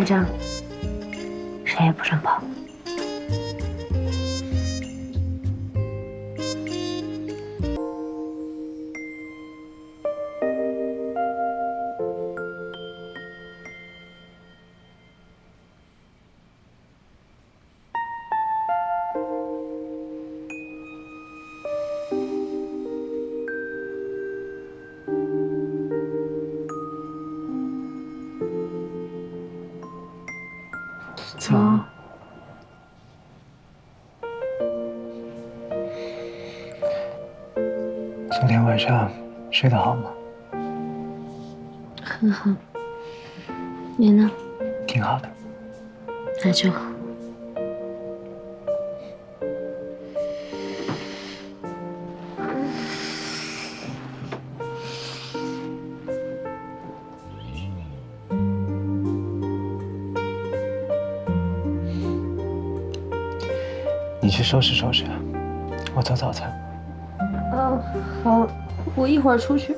反正，谁也不准跑。走。昨天晚上睡得好吗？很好。你呢？挺好的。那就好。你去收拾收拾，我做早餐。嗯，好，我一会儿出去。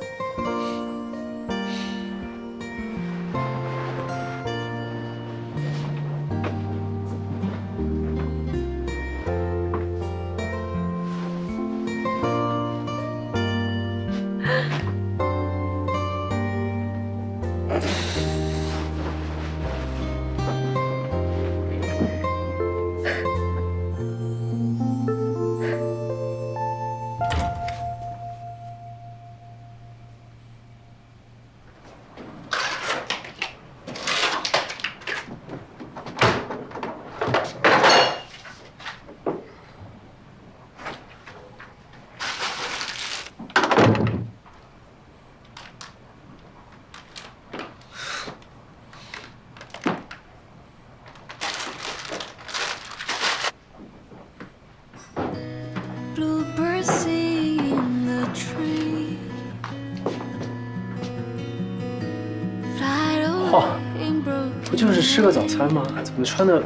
不就是吃个早餐吗？怎么穿的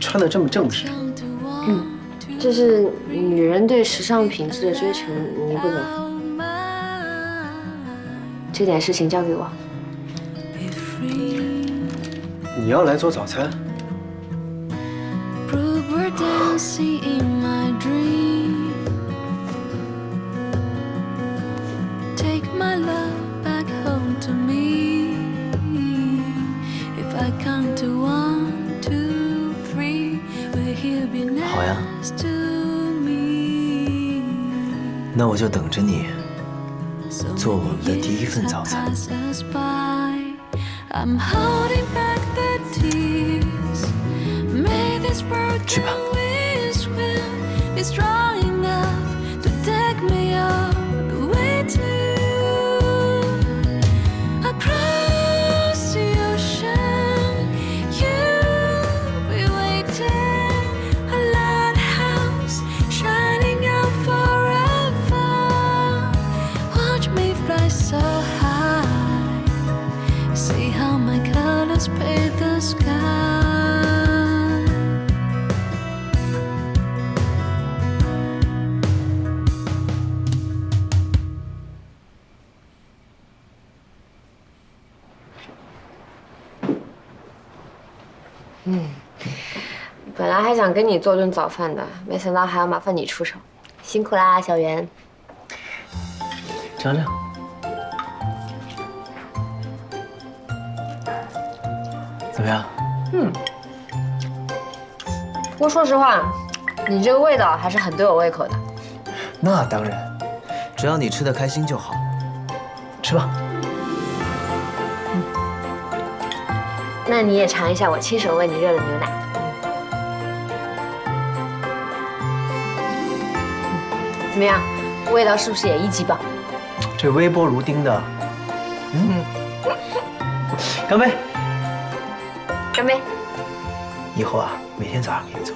穿的这么正式 one 这是女人对时尚品质的追求，你不懂。这点事情交给我。你要来做早餐？那我就等着你。做我们的第一份早餐 have passed fly so high. See how my colors paint the sky. 本来还想跟你做顿早饭的，没想到还要麻烦你出手，辛苦啦，小袁。尝尝。么样？嗯不过说实话，你这个味道还是很对我胃口的。那当然，只要你吃的开心就好。吃吧。那你也尝一下我亲手为你热的牛奶。怎么样，味道是不是也一级棒？这微波炉叮的。嗯。干杯！干杯！以后啊，每天早上给你做。